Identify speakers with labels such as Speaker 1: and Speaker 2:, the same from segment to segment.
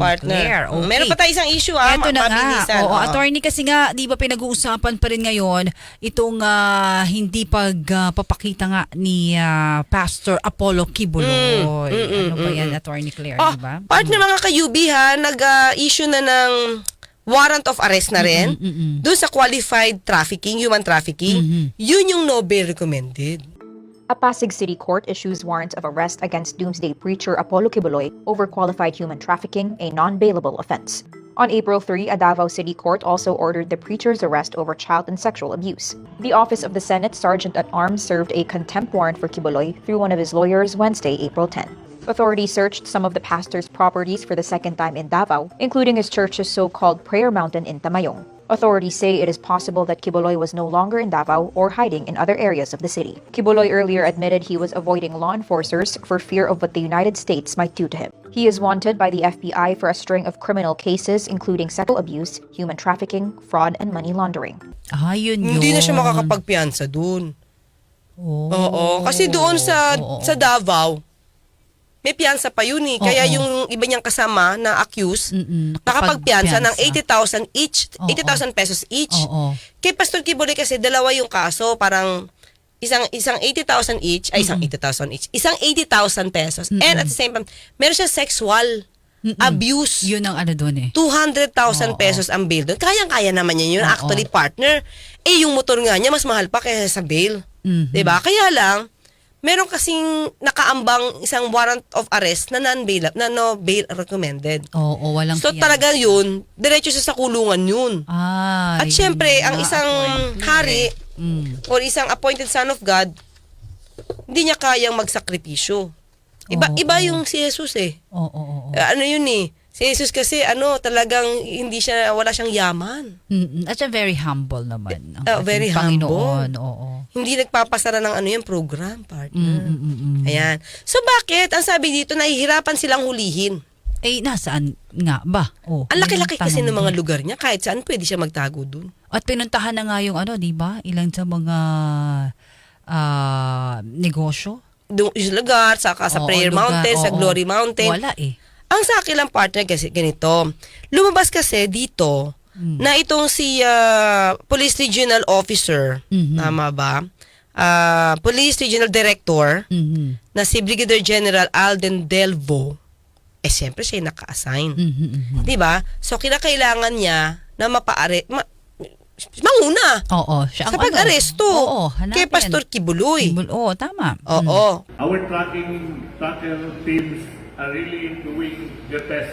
Speaker 1: Partner.
Speaker 2: Claire. Okay.
Speaker 1: Meron pa tayo isang issue ah,
Speaker 2: Ito na nga. Oo,
Speaker 1: Oo.
Speaker 2: attorney kasi nga, di ba pinag-uusapan pa rin ngayon itong ah, hindi pagpapakita nga ni ah, Pastor Apollo Kibuloy.
Speaker 1: Mm, mm, mm,
Speaker 2: ano ba
Speaker 1: mm,
Speaker 2: yan,
Speaker 1: mm.
Speaker 2: attorney Claire,
Speaker 1: Oh,
Speaker 2: di ba?
Speaker 1: partner mga kayubi ha, nag-issue na ng warrant of arrest na rin
Speaker 2: Mm, mm, mm.
Speaker 1: doon sa qualified trafficking, human trafficking.
Speaker 2: Mhm.
Speaker 1: Yun yung no bail recommended.
Speaker 3: A Pasig City Court issues warrant of arrest against doomsday preacher Apollo Kibuloy over qualified human trafficking, a non-bailable offense. On April 3, a Davao City Court also ordered the preacher's arrest over child and sexual abuse. The Office of the Senate Sergeant at Arms served a contempt warrant for Kibuloy through one of his lawyers Wednesday, April 10. Authorities searched some of the pastor's properties for the second time in Davao, including his church's so-called Prayer Mountain in Tamayong. Authorities say it is possible that Kibuloy was no longer in Davao or hiding in other areas of the city. Kibuloy earlier admitted he was avoiding law enforcers for fear of what the United States might do to him. He is wanted by the FBI for a string of criminal cases including sexual abuse, human trafficking, fraud, and money laundering.
Speaker 2: Ah, yun yun.
Speaker 1: Hindi na siya makakapagpiansa doon.
Speaker 2: Oo.
Speaker 1: Oo, kasi doon sa
Speaker 2: Oo.
Speaker 1: sa Davao, may piyansa pa yun eh. Kaya
Speaker 2: Oo.
Speaker 1: yung iba niyang kasama na accused,
Speaker 2: Mm-mm,
Speaker 1: nakapagpiyansa ng
Speaker 2: nakapagpiyansa.
Speaker 1: 80,000 each,
Speaker 2: Oo.
Speaker 1: 80,000 pesos each.
Speaker 2: Oo.
Speaker 1: Kay Pastor Kibuloy kasi dalawa yung kaso, parang isang isang 80,000 each, ay isang 80,000 each, isang 80,000 pesos. And at the same time, meron siya sexual
Speaker 2: Mm-mm.
Speaker 1: abuse.
Speaker 2: Yun ang ano doon eh.
Speaker 1: 200,000
Speaker 2: Oo.
Speaker 1: pesos ang bail doon. Kayang-kaya naman niya yun.
Speaker 2: Oo.
Speaker 1: Actually, partner. Eh, yung motor nga niya, mas mahal pa kaysa sa bail.
Speaker 2: Mhm.
Speaker 1: 'Di ba? Kaya lang, meron kasing nakaambang isang warrant of arrest na non-bail, na no bail recommended.
Speaker 2: Oo, walang
Speaker 1: So
Speaker 2: piyansa.
Speaker 1: talaga yun, diretso siya sa kulungan yun.
Speaker 2: Ah,
Speaker 1: At syempre, ang isang hari
Speaker 2: Mm.
Speaker 1: or isang appointed son of God, hindi niya kayang magsakripisyo. Iba,
Speaker 2: Oo,
Speaker 1: iba
Speaker 2: oo.
Speaker 1: yung si Jesus eh.
Speaker 2: Oo, oo, oo.
Speaker 1: Eh, Ano yun eh. Si Jesus kasi ano, talagang hindi siya, wala siyang yaman.
Speaker 2: Mm-mm. At siya very humble naman. Ang
Speaker 1: Oh,
Speaker 2: ating
Speaker 1: very
Speaker 2: Panginoon, oo.
Speaker 1: Hindi nagpapasara ng ano yung program, partner.
Speaker 2: Mm-mm-mm.
Speaker 1: Ayan. So bakit? Ang sabi dito, nahihirapan silang hulihin.
Speaker 2: Eh, nasaan nga ba? Oh,
Speaker 1: Ang laki-laki kasi ng mga lugar niya. Kahit saan pwede siya magtago dun.
Speaker 2: At pinuntahan na nga yung ano, di ba? Ilan sa mga ah, negosyo.
Speaker 1: Doon yung lugar, saka sa
Speaker 2: Oo,
Speaker 1: Prayer
Speaker 2: lugar,
Speaker 1: Mountain, sa
Speaker 2: oo.
Speaker 1: Glory Mountain.
Speaker 2: Wala eh.
Speaker 1: Ang sa akin lang partner kasi ganito. Lumabas kasi dito
Speaker 2: Mm.
Speaker 1: na itong si ah, Police Regional Officer,
Speaker 2: Mhm.
Speaker 1: tama ba? Ah, Police Regional Director
Speaker 2: Mhm.
Speaker 1: na si Brigadier General Alden Delvo. Eh siyempre siya yung naka-assign.
Speaker 2: Mhm, mhm.
Speaker 1: 'Di ba? So kinakailangan niya na mapaare ma, manguna
Speaker 2: Oo, siya
Speaker 1: sa
Speaker 2: ang ano.
Speaker 1: pag-aresto
Speaker 2: Oo, hanapin.
Speaker 1: kay Pastor Kibuloy.
Speaker 2: Kibul- Oo, tama.
Speaker 1: Oo.
Speaker 4: Our tracking tracker teams are really doing their best.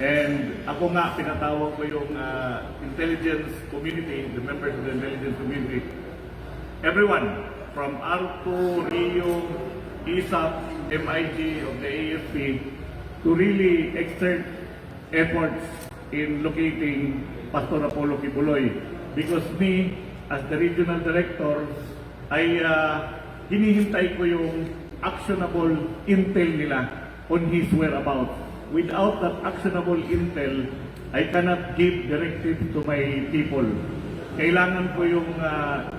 Speaker 4: And ako nga, pinatawag ko yung uh, intelligence community, the members of the intelligence community. Everyone, from ARCO, RIO, ISAP, MIG of the AFP, to really exert efforts in locating Pastor Apollo Kibuloy. Because me, as the regional director, ay uh, hinihintay ko yung actionable intel nila on his whereabouts. Without that actionable intel, I cannot give directives to my people. Kailangan ko yung uh,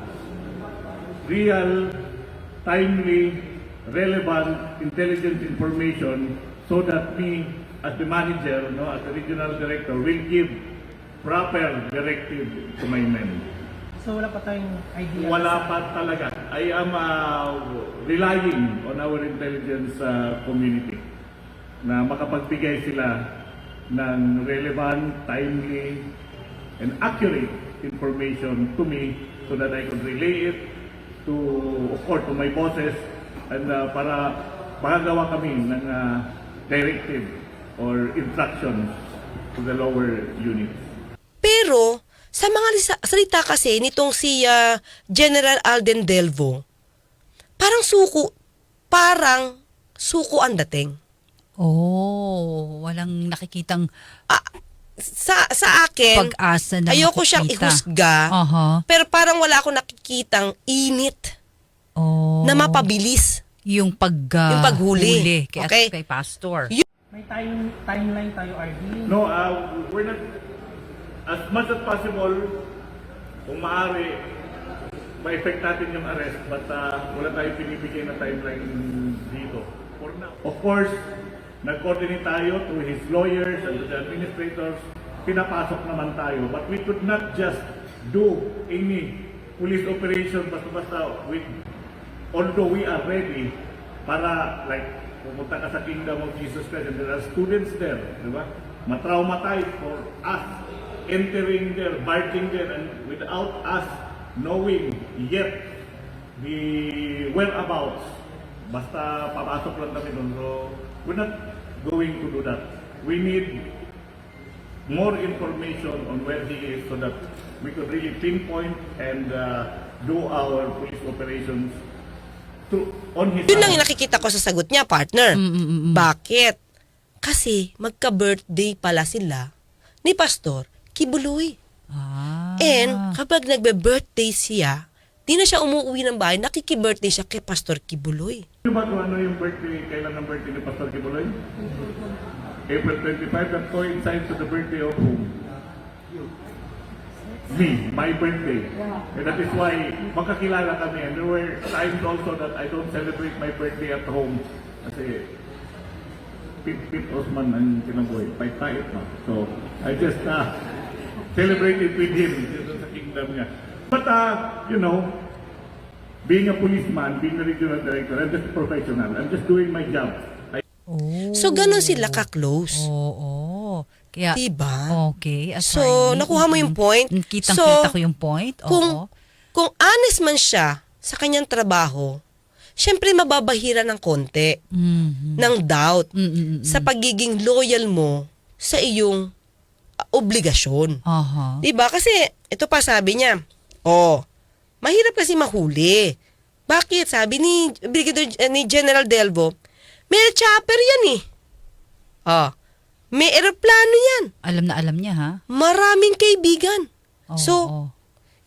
Speaker 4: real, timely, relevant intelligence information so that me as the manager, no, as the regional director, will give proper directive to my men.
Speaker 5: So wala pa tayong idea.
Speaker 4: Wala pa talaga. I am uh, relying on our intelligence uh, community na makapagbigay sila ng relevant, timely, and accurate information to me so that I could relay it to, of course, to my bosses and uh, para makagawa kami ng uh, directive or instructions to the lower units.
Speaker 1: Pero sa mga salita kasi nitong si ah, General Alden Delvo, parang suko, parang suko ang dating.
Speaker 2: Oh, walang nakikitang
Speaker 1: Ah, sa sa akin,
Speaker 2: pag-asa na
Speaker 1: ayoko siyang
Speaker 2: makikita.
Speaker 1: ihusga,
Speaker 2: Aha.
Speaker 1: pero parang wala akong nakikitang init
Speaker 2: Oh.
Speaker 1: na mapabilis.
Speaker 2: Yung pag ah,
Speaker 1: Yung paghuli.
Speaker 2: huli kay,
Speaker 1: Okay.
Speaker 2: kay pastor.
Speaker 5: May time, timeline tayo, RD.
Speaker 4: No, uh, we're not, as much as possible, kung maaari, ma-effect natin yung arrest, but uh, wala tayong pinibigay na timeline dito. For now. Of course, nag-coordinate tayo to his lawyers and the administrators, pinapasok naman tayo. But we could not just do any police operation basta-basta with, although we are ready para like pumunta ka sa kingdom of Jesus Christ and there are students there, di ba? Matraumatize for us entering there, barging there and without us knowing yet the whereabouts. Basta papasok lang kami doon. So, we're not going to do that. We need more information on where he is so that we could really pinpoint and uh, do our police operations to, on his
Speaker 1: Yun lang yung nakikita ko sa sagot niya, partner. Bakit? Kasi magka-birthday pala sila ni Pastor Kibuloy.
Speaker 2: Ah.
Speaker 1: And kapag nagbe-birthday siya, di na siya umuwi ng bahay, nakiki-birthday siya kay Pastor Kibuloy.
Speaker 4: Ano ba kung ano yung birthday, kailan ang birthday ni Pastor Kibuloy? April 25, that coincides to the birthday of whom? Me, my birthday. And that is why magkakilala kami. And there were times also that I don't celebrate my birthday at home. Kasi Pit Pit Osman ang tinaboy. Pait-pait no? So, I just uh, celebrated with him sa kingdom niya. But, uh, you know, being a policeman, being a regional director, I'm just a professional. I'm just doing my job. I
Speaker 2: Oh.
Speaker 1: So, ganun sila ka-close.
Speaker 2: Oo. Kaya,
Speaker 1: Diba?
Speaker 2: Okay.
Speaker 1: So,
Speaker 2: attorney.
Speaker 1: nakuha mo yung point?
Speaker 2: Mm, Kitang-kita
Speaker 1: So,
Speaker 2: ko yung point. Oo.
Speaker 1: Kung, kung honest man siya sa kanyang trabaho, syempre mababahira ng konti,
Speaker 2: Mhm.
Speaker 1: ng doubt,
Speaker 2: Mm, mm, mm,
Speaker 1: sa pagiging loyal mo sa iyong ah, obligasyon.
Speaker 2: Aha.
Speaker 1: Diba? Kasi, ito pa sabi niya, oh, mahirap kasi mahuli. Bakit? Sabi ni Brigadier eh, ni General Delvo, may chopper yan eh. Ah, may eroplano yan.
Speaker 2: Alam na alam niya, ha?
Speaker 1: Maraming kaibigan.
Speaker 2: Oo,
Speaker 1: so,
Speaker 2: oo.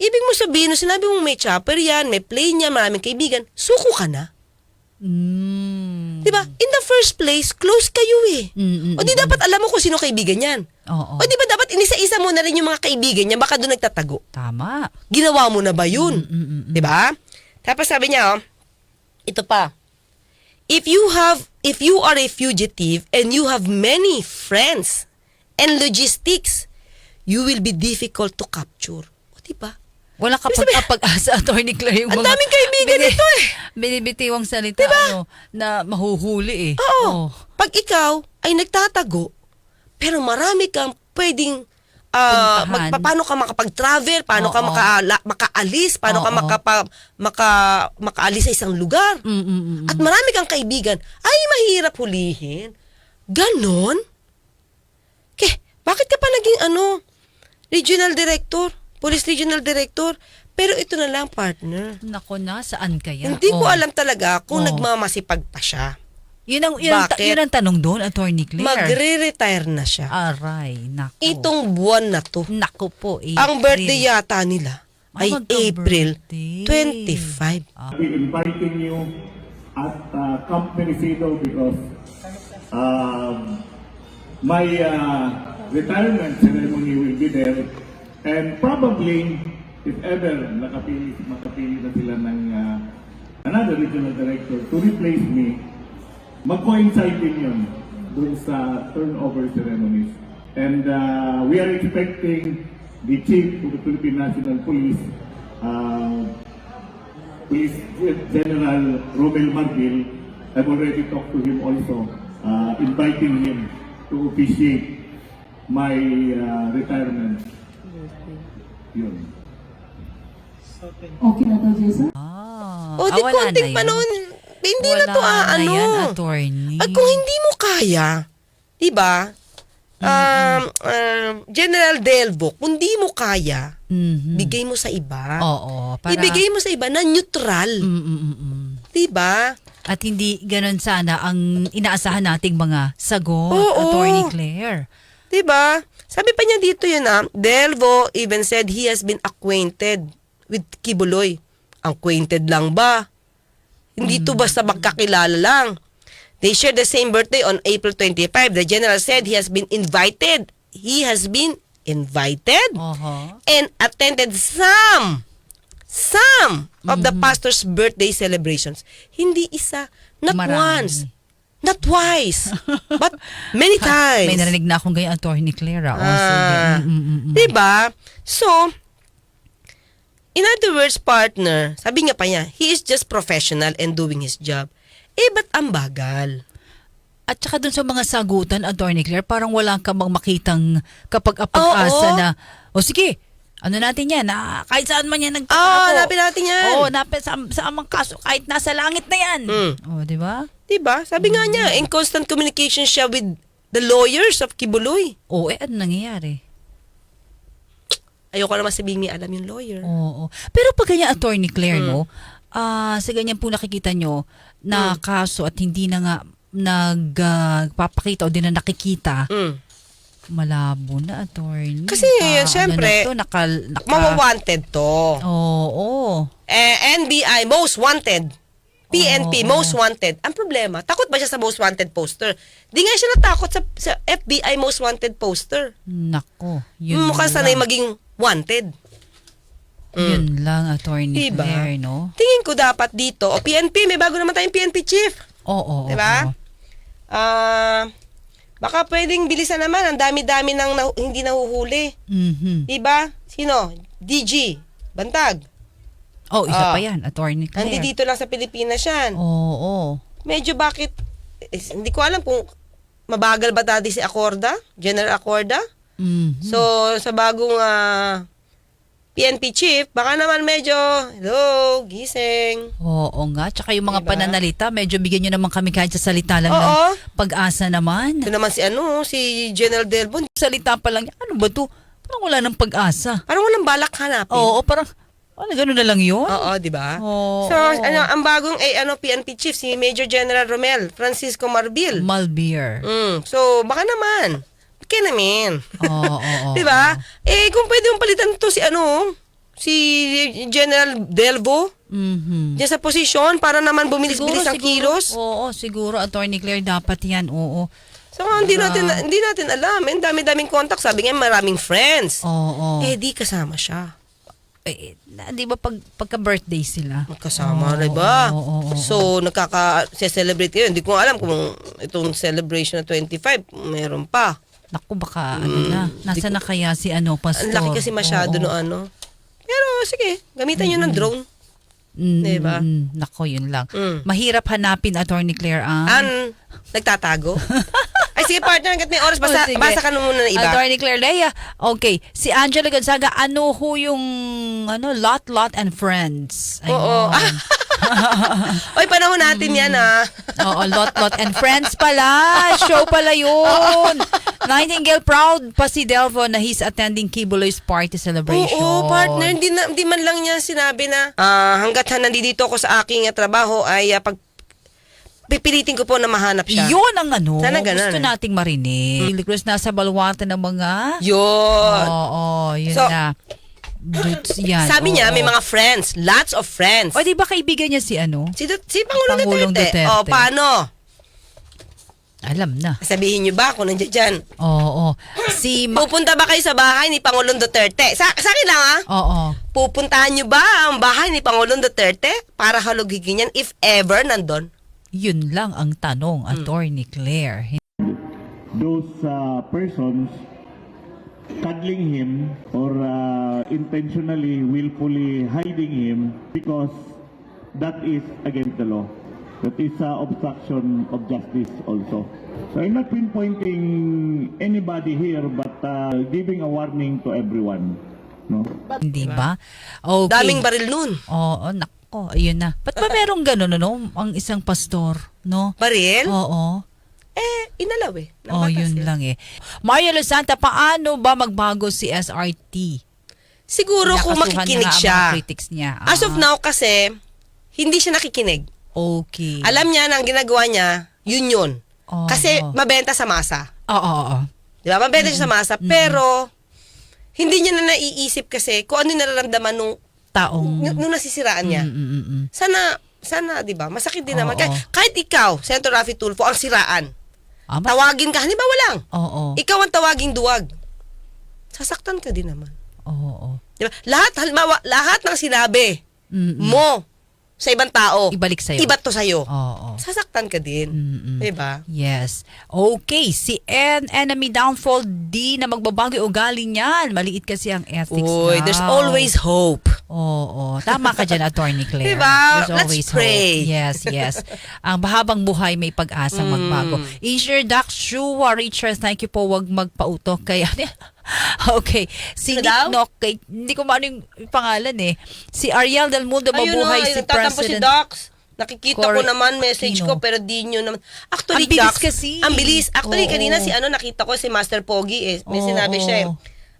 Speaker 1: ibig mo sabihin, sinabi mo may chopper yan, may plane yan, maraming kaibigan, suko ka na.
Speaker 2: Mm.
Speaker 1: Diba? In the first place, close kayo eh.
Speaker 2: Mm, mm,
Speaker 1: o di dapat alam mo kung sino kaibigan yan.
Speaker 2: Oo.
Speaker 1: O di ba dapat inisa-isa mo na rin yung mga kaibigan niya, baka doon nagtatago.
Speaker 2: Tama.
Speaker 1: Ginawa mo na ba yun?
Speaker 2: Mm, mm, mm.
Speaker 1: Di ba? Tapos sabi niya, oh, ito pa. If you have, if you are a fugitive and you have many friends and logistics, you will be difficult to capture. O di ba?
Speaker 2: Wala ka pag-asa, Attorney Claire, yung
Speaker 1: Ang
Speaker 2: mga...
Speaker 1: daming kaibigan nito eh.
Speaker 2: Binibitiwang salita, ano, na mahuhuli eh.
Speaker 1: Oo. Pag ikaw ay nagtatago, pero marami kang pwedeng
Speaker 2: Puntahan.
Speaker 1: mag, pa- paano ka makapag-travel, paano ka
Speaker 2: Oo.
Speaker 1: makaala, makaalis, paano ka
Speaker 2: Oo.
Speaker 1: makapa, maka, makaalis sa isang lugar.
Speaker 2: Mm, mm, mm, mm.
Speaker 1: At marami kang kaibigan, ay mahirap hulihin. Ganon? Ke, bakit ka pa naging ano, regional director, police regional director? Pero ito na lang, partner.
Speaker 2: Nako na, saan kaya?
Speaker 1: Hindi ko
Speaker 2: Oh.
Speaker 1: alam talaga kung
Speaker 2: Oh.
Speaker 1: nagmamasipag pa siya.
Speaker 2: Yun ang, yun, ang, yun ang tanong doon, Attorney Claire.
Speaker 1: Magre-retire na siya.
Speaker 2: Aray, nako.
Speaker 1: Itong buwan na to.
Speaker 2: Nako po, April.
Speaker 1: Ang birthday yata nila
Speaker 2: Ah,
Speaker 1: ay April
Speaker 2: magka-birthday.
Speaker 1: 25.
Speaker 4: I'll be inviting you at uh, Camp Menicido because um, my uh, retirement ceremony will be there and probably if ever nakapili, makapili na sila ng uh, another regional director to replace me, mag-coincide din yun dun sa turnover ceremonies. And uh, we are expecting the chief of the Philippine National Police, uh, Police General Romel Marbil, I've already talked to him also, uh, inviting him to officiate my uh, retirement. Yun.
Speaker 6: Okay na to, Jason?
Speaker 2: Ah,
Speaker 1: di
Speaker 2: ah, wala
Speaker 1: konting
Speaker 2: na yun.
Speaker 1: panahon, hindi
Speaker 2: Wala
Speaker 1: na to ah, ano.
Speaker 2: yan, attorney.
Speaker 1: At kung hindi mo kaya, di ba? Um, um, General Delvo, kung di mo kaya,
Speaker 2: Mhm.
Speaker 1: bigay mo sa iba.
Speaker 2: Oo, para...
Speaker 1: Ibigay mo sa iba na neutral.
Speaker 2: Mm, mm, mm, mm.
Speaker 1: Di ba?
Speaker 2: At hindi ganun sana ang inaasahan nating mga sagot,
Speaker 1: Oo.
Speaker 2: Attorney Claire.
Speaker 1: Di ba? Sabi pa niya dito yun ah, Delvo even said he has been acquainted with Kibuloy. Acquainted lang ba? Hindi to basta magkakilala lang. They share the same birthday on April 25. The general said he has been invited. He has been invited
Speaker 2: Oho.
Speaker 1: and attended some some of the pastor's birthday celebrations. Hindi isa, not
Speaker 2: Marami.
Speaker 1: once, Not twice, but many times.
Speaker 2: May narinig na akong ganyan, Attorney Claire. Ah, oh,
Speaker 1: Ah.
Speaker 2: mm, mm, mm.
Speaker 1: Diba? So, in other words, partner, sabi nga pa niya, he is just professional and doing his job. Eh, ba't ang bagal?
Speaker 2: At saka dun sa mga sagutan, Attorney Claire, parang wala ka bang makitang kapag apag-asa
Speaker 1: Oo.
Speaker 2: na, o sige, ano natin yan, ah, kahit saan man yan
Speaker 1: Ah,
Speaker 2: nagtatago.
Speaker 1: hanapin natin yan.
Speaker 2: Oo, napin sa, sa amang kaso, kahit nasa langit na yan.
Speaker 1: Mm.
Speaker 2: Oh, di ba?
Speaker 1: Diba? Sabi nga niya, in constant communication siya with the lawyers of Kibuloy.
Speaker 2: Oo, eh, ano nangyayari?
Speaker 1: Ayoko naman sabihin may alam yung lawyer.
Speaker 2: Oo. Pero pag ganyan, Attorney Claire,
Speaker 1: Mm.
Speaker 2: no, ah, sa ganyan po nakikita nyo na
Speaker 1: Mm.
Speaker 2: kaso at hindi na nga nagpapakita o di na nakikita,
Speaker 1: Mm.
Speaker 2: malabo na, Attorney.
Speaker 1: Kasi,
Speaker 2: Ah,
Speaker 1: syempre,
Speaker 2: ano na to, naka, naka,
Speaker 1: Mawa-wanted to.
Speaker 2: Oo.
Speaker 1: Eh, NBI, most wanted. PNP,
Speaker 2: Oo.
Speaker 1: most wanted. Ang problema, takot ba siya sa most wanted poster? Di nga siya natakot sa, sa FBI most wanted poster.
Speaker 2: Nako. Yun
Speaker 1: Mukhang sanay maging wanted.
Speaker 2: Yun lang, Attorney
Speaker 1: Diba?
Speaker 2: Claire, no?
Speaker 1: Tingin ko dapat dito, o PNP, may bago naman tayong PNP chief.
Speaker 2: Oo. oo,
Speaker 1: Diba? Ah, baka pwedeng bilisan naman, ang dami-dami nang nahu- hindi nahuhuli.
Speaker 2: Mhm.
Speaker 1: Diba? Sino? DG, Bantag.
Speaker 2: Oh, isa
Speaker 1: Ah.
Speaker 2: pa yan, Attorney Claire.
Speaker 1: Nandi dito lang sa Pilipinas yan.
Speaker 2: Oo.
Speaker 1: Medyo bakit, eh, hindi ko alam kung mabagal ba dati si Acorda, General Acorda.
Speaker 2: Mhm.
Speaker 1: So, sa bagong ah, PNP chief, baka naman medyo, hello, gising.
Speaker 2: Oo nga. Tsaka yung mga
Speaker 1: Diba?
Speaker 2: pananalita, medyo bigyan nyo naman kami kahit sa salita lang
Speaker 1: Oo.
Speaker 2: ng pag-asa naman.
Speaker 1: Ito naman si ano, si General Delbon.
Speaker 2: Salita pa lang, ano ba to? Parang wala ng pag-asa.
Speaker 1: Parang walang balak hanapin.
Speaker 2: Oo, parang, ano, gano'n na lang yun?
Speaker 1: Oo, di ba?
Speaker 2: Oo.
Speaker 1: So, ano, ang bagong eh, ano, PNP chief, si Major General Romel, Francisco Marbil.
Speaker 2: Malbeer.
Speaker 1: Mm, so, baka naman. Kaya namin.
Speaker 2: Oo, oo, oo.
Speaker 1: Di ba? Eh, kung pwede mong palitan to si ano, si General Delvo,
Speaker 2: Mhm.
Speaker 1: diyan sa posisyon para naman bumilis-bilis ang kilos.
Speaker 2: Oo, siguro, Attorney Claire, dapat yan. Oo.
Speaker 1: So, hindi natin, hindi natin alam. Eh, dami-daming contact. Sabi nga, maraming friends.
Speaker 2: Oo.
Speaker 1: Eh, di kasama siya.
Speaker 2: Eh, na- di ba pag, pagka-birthday sila?
Speaker 1: Magkasama,
Speaker 2: Oo,
Speaker 1: di ba? So, nakaka-celebrate yun. Hindi ko alam kung itong celebration na 25, meron pa.
Speaker 2: Naku, baka ano na. Nasa na kaya si ano, pastor?
Speaker 1: Mm. Ang laki kasi masyado
Speaker 2: Oo.
Speaker 1: no ano. Pero, sige, gamitan nyo ng drone.
Speaker 2: Mm,
Speaker 1: Diba?
Speaker 2: mm, nako, yun lang.
Speaker 1: Mm.
Speaker 2: Mahirap hanapin, Attorney Claire, ang...
Speaker 1: An, nagtatago. Sige partner, hanggat may oras,
Speaker 2: Oh,
Speaker 1: basa,
Speaker 2: sige.
Speaker 1: basa ka na muna ng iba.
Speaker 2: Attorney Claire Lea. Okay. Si Angela Gonzaga, ano ho yung ano, Lot, Lot and Friends?
Speaker 1: Oo.
Speaker 2: Ayun.
Speaker 1: Oy, panahon natin yan ah.
Speaker 2: Oo, Lot, Lot and Friends pala. Show pala yun. Nightingale proud pa si Delvo na he's attending Kibuloy's party celebration.
Speaker 1: Oo, partner, hindi, na, hindi man lang niya sinabi na ah, hanggat ha, nandito ako sa aking ah, trabaho ay ah, pag pipilitin ko po na mahanap siya.
Speaker 2: Yun ang ano,
Speaker 1: Sana ganun,
Speaker 2: gusto nating marinig. Cruz nasa balwatan ng mga...
Speaker 1: Yun.
Speaker 2: Oo, yun
Speaker 1: So,
Speaker 2: na. Dudes, yan.
Speaker 1: Sabi niya,
Speaker 2: oo.
Speaker 1: may mga friends. Lots of friends.
Speaker 2: O, di ba kaibigan niya si ano?
Speaker 1: Si, Du- si Pangulong,
Speaker 2: Pangulong
Speaker 1: Duterte.
Speaker 2: Duterte.
Speaker 1: O, paano?
Speaker 2: Alam na.
Speaker 1: Sabihin niyo ba kung nandiyan dyan?
Speaker 2: Oo. Si... Ma-
Speaker 1: Pupunta ba kayo sa bahay ni Pangulong Duterte? Sa, sa akin lang ah.
Speaker 2: Oo.
Speaker 1: Pupuntahan niyo ba ang bahay ni Pangulong Duterte para halugigin yan if ever nandun?
Speaker 2: Yun lang ang tanong,
Speaker 1: Hmm.
Speaker 2: Attorney Claire.
Speaker 4: those uh, persons cuddling him or uh, intentionally, willfully hiding him because that is against the law. That is uh, obstruction of justice also. So I'm not pinpointing anybody here but uh, giving a warning to everyone. No?
Speaker 2: Hindi ba? Okay.
Speaker 1: Daming baril nun.
Speaker 2: Oo, nako, ayun na. Ba't ba merong gano'n, ano? Ang isang pastor, no?
Speaker 1: Baril?
Speaker 2: Oo.
Speaker 1: Eh, inalaw eh. ng
Speaker 2: Oh,
Speaker 1: batas
Speaker 2: yun
Speaker 1: eh.
Speaker 2: lang eh. Mario Losanta, paano ba magbago si SRT?
Speaker 1: Siguro kung
Speaker 2: Nakasuhan
Speaker 1: makikinig
Speaker 2: nga ang
Speaker 1: siya.
Speaker 2: critics niya.
Speaker 1: As of
Speaker 2: Ah,
Speaker 1: now kasi, hindi siya nakikinig.
Speaker 2: Okay.
Speaker 1: Alam niya na ang ginagawa niya, yun yun.
Speaker 2: Oo.
Speaker 1: Kasi mabenta sa masa.
Speaker 2: Oo, oo, oo.
Speaker 1: Di ba? Mabenta siya sa masa. Pero, hindi niya na naiisip kasi kung ano yung nararamdaman nung,
Speaker 2: Taong...
Speaker 1: nung, nung nasisiraan niya.
Speaker 2: Mm, mm, mm, mm.
Speaker 1: Sana, sana, di ba? Masakit din
Speaker 2: Oo.
Speaker 1: naman. Kahit, kahit ikaw, Senator Rafi Tulfo, ang siraan.
Speaker 2: Ah, mas-
Speaker 1: Tawagin ka, halimbawa lang.
Speaker 2: Oo,
Speaker 1: Ikaw ang tawaging duwag. Sasaktan ka din naman.
Speaker 2: oo.
Speaker 1: Di ba? Lahat, halimbawa, lahat ng sinabi
Speaker 2: Mm, mm.
Speaker 1: mo sa ibang tao.
Speaker 2: Ibalik sa'yo.
Speaker 1: Iba to sa'yo.
Speaker 2: Oo.
Speaker 1: Sasaktan ka din.
Speaker 2: Mm-mm.
Speaker 1: Diba?
Speaker 2: Yes. Okay, si En Enemy Downfall di na magbabago yung ugali niyan. Maliit kasi ang ethics
Speaker 1: Uy,
Speaker 2: daw.
Speaker 1: there's always hope.
Speaker 2: Oo, tama ka dyan, Attorney Claire.
Speaker 1: Diba?
Speaker 2: There's
Speaker 1: Let's
Speaker 2: always
Speaker 1: pray.
Speaker 2: hope. Yes, yes. ang bahabang buhay may pag-asa
Speaker 1: Mm.
Speaker 2: magbago. Engineer Doc Shua Richard, thank you po. Wag magpauto kay Okay. Si
Speaker 1: Ano
Speaker 2: Nick? Nock, kay, hindi ko maano yung pangalan eh. Si Ariel Del Mundo,
Speaker 1: Ayun
Speaker 2: mabuhay
Speaker 1: na,
Speaker 2: si
Speaker 1: nagtatampo si
Speaker 2: President.
Speaker 1: Docs. Nakikita ko
Speaker 2: Correct.
Speaker 1: naman message
Speaker 2: Sino?
Speaker 1: ko pero di nyo naman. Actually,
Speaker 2: Ang bilis
Speaker 1: Docs,
Speaker 2: kasi.
Speaker 1: Ang bilis. Actually,
Speaker 2: Oo.
Speaker 1: kanina si ano nakita ko si Master Pogi eh. May
Speaker 2: Oo.
Speaker 1: sinabi siya eh.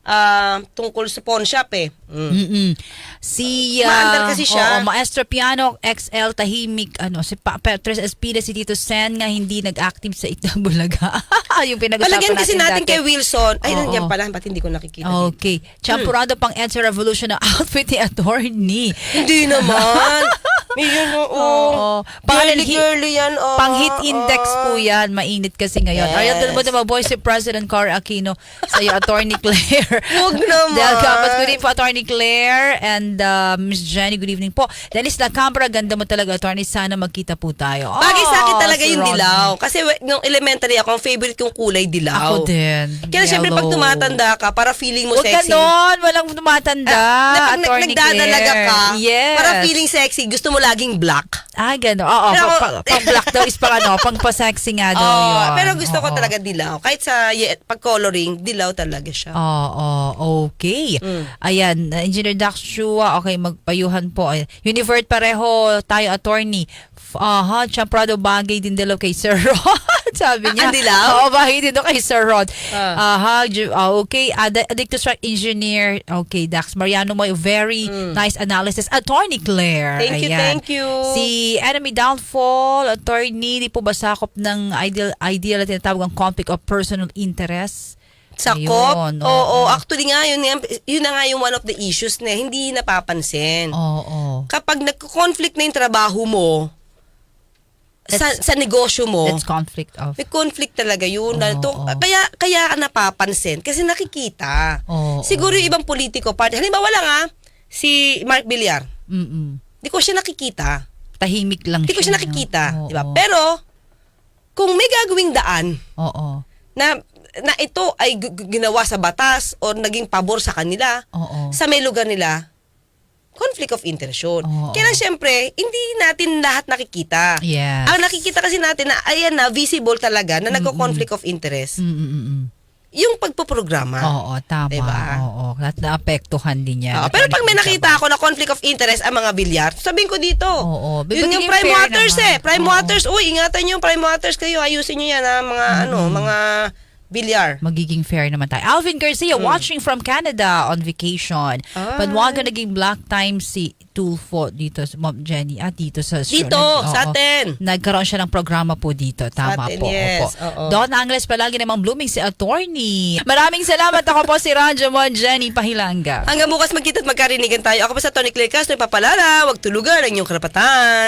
Speaker 1: Ah, tungkol sa pawn shop eh. Mm.
Speaker 2: Si uh,
Speaker 1: Maandar kasi siya.
Speaker 2: Oo, Maestro Piano XL tahimik ano si pa, Petres Espida si Tito Sen nga hindi nag-active sa Itbulaga. yung pinag-usapan
Speaker 1: Palagyan kasi natin
Speaker 2: dati.
Speaker 1: kay Wilson. Ay,
Speaker 2: Oo.
Speaker 1: nandiyan pala. Ba't hindi ko nakikita dito?
Speaker 2: Okay. Champurado pang EDSA Revolution na outfit ni attorney.
Speaker 1: Hindi naman. Yun, oo.
Speaker 2: Oo.
Speaker 1: Girly, girly yan. oo.
Speaker 2: Pang hit index
Speaker 1: Oo.
Speaker 2: po yan. Mainit kasi ngayon.
Speaker 1: Yes.
Speaker 2: Ariel Del Mundo, maboy si President Cora Aquino sa iyo, Attorney Claire.
Speaker 1: Huwag naman.
Speaker 2: Del Campos, good evening po, Attorney Claire. And uh, Miss Jenny, good evening po. Dennis Lacambra, ganda mo talaga, Attorney. Sana magkita po tayo.
Speaker 1: Bagay sa akin
Speaker 2: Oh,
Speaker 1: talaga
Speaker 2: si
Speaker 1: yung
Speaker 2: Rodney.
Speaker 1: dilaw. Kasi nung elementary ako, ang favorite kong kulay dilaw.
Speaker 2: Ako din.
Speaker 1: Kaya syempre pag
Speaker 2: Yellow.
Speaker 1: tumatanda ka, para feeling mo
Speaker 2: Huwag
Speaker 1: sexy.
Speaker 2: ganon. Walang tumatanda.
Speaker 1: Ah, na pag nag-
Speaker 2: Attorney
Speaker 1: nagdadalaga
Speaker 2: Claire.
Speaker 1: ka,
Speaker 2: yes.
Speaker 1: para feeling sexy, gusto mo laging black.
Speaker 2: Ah, gano'n. Oo,
Speaker 1: Pero
Speaker 2: pang, pang, pang black daw is pang ano, pang pa-sexy nga daw
Speaker 1: Oo,
Speaker 2: yun.
Speaker 1: pero gusto ko
Speaker 2: Oo.
Speaker 1: talaga dilaw. Kahit sa ye- pag coloring, dilaw talaga siya.
Speaker 2: Oo, okay.
Speaker 1: Mm.
Speaker 2: Ayan, uh, Engineer Dax okay, magpayuhan po. Univert pareho tayo, attorney. Aha, Champrado bagay din dalaw kay Sir Rod. Sabi niya.
Speaker 1: Ang dilaw?
Speaker 2: Oo, bagay din daw kay Sir Rod.
Speaker 1: Ah.
Speaker 2: Aha, ju- ah, okay. Ad- Addictus Strike Engineer. Okay, Dax Mariano mo, very nice analysis. Attorney Claire.
Speaker 1: Mm. Thank you,
Speaker 2: Ayan.
Speaker 1: thank you.
Speaker 2: Si Enemy Downfall, attorney, di po ba sakop ng ideal, ideal na tinatawag ang conflict of personal interest?
Speaker 1: Sakop?
Speaker 2: Ayun,
Speaker 1: Oo,
Speaker 2: oo.
Speaker 1: actually nga, yun, yun na nga yung one of the issues na hindi napapansin.
Speaker 2: Oo.
Speaker 1: Kapag nagko-conflict na yung trabaho mo, sa,
Speaker 2: That's-
Speaker 1: sa negosyo mo,
Speaker 2: That's conflict of.
Speaker 1: may conflict talaga yun.
Speaker 2: Oo,
Speaker 1: To-
Speaker 2: oo.
Speaker 1: Kaya, kaya ka napapansin kasi nakikita.
Speaker 2: Oo,
Speaker 1: Siguro yung ibang politiko, party, halimbawa lang ha, si Mark Villar,
Speaker 2: Mm-mm.
Speaker 1: di ko siya nakikita.
Speaker 2: Tahimik lang
Speaker 1: Hindi ko siya
Speaker 2: no?
Speaker 1: nakikita.
Speaker 2: Oo.
Speaker 1: Di ba? Pero, kung may gagawing daan
Speaker 2: Oo.
Speaker 1: na na ito ay ginawa sa batas o naging pabor sa kanila,
Speaker 2: Oo.
Speaker 1: sa may lugar nila, conflict of interest yun.
Speaker 2: Oo.
Speaker 1: Kaya lang, syempre, hindi natin lahat nakikita.
Speaker 2: Yes.
Speaker 1: Ang nakikita kasi natin na, ayan na, visible talaga na nagko-conflict of interest.
Speaker 2: Mm-mm.
Speaker 1: Yung pagpoprograma.
Speaker 2: Oo, tama.
Speaker 1: Diba?
Speaker 2: Oo. At naapektuhan din yan.
Speaker 1: Oo, pero pag may nakita ako na conflict of interest ang mga bilyar, sabihin ko dito.
Speaker 2: Oo.
Speaker 1: Yun yung prime
Speaker 2: fair
Speaker 1: waters
Speaker 2: naman.
Speaker 1: eh. Prime
Speaker 2: Oo.
Speaker 1: waters. Uy, ingatan nyo yung prime waters kayo. Ayusin nyo yan ha, mga ano, mga bilyar.
Speaker 2: magiging fair naman tayo. Alvin Garcia, watching from Canada on vacation.
Speaker 1: Ah.
Speaker 2: Panwaga naging black time si Tulfo dito, sa Ma'am Jenny, at dito sa
Speaker 1: Dito,
Speaker 2: Oo.
Speaker 1: sa atin.
Speaker 2: Nagkaroon siya ng programa po dito. Tama
Speaker 1: atin,
Speaker 2: po.
Speaker 1: yes.
Speaker 2: Opo.
Speaker 1: Oo.
Speaker 2: Don Angles palagi namang blooming si attorney. Maraming salamat. Ako po si Radyo Mo, Jenny Pahilanga.
Speaker 1: Hanggang bukas magkita at magkarinigan tayo. Ako pa sa Tony Clay Castro, papalala, wag tulugan ang inyong karapatan.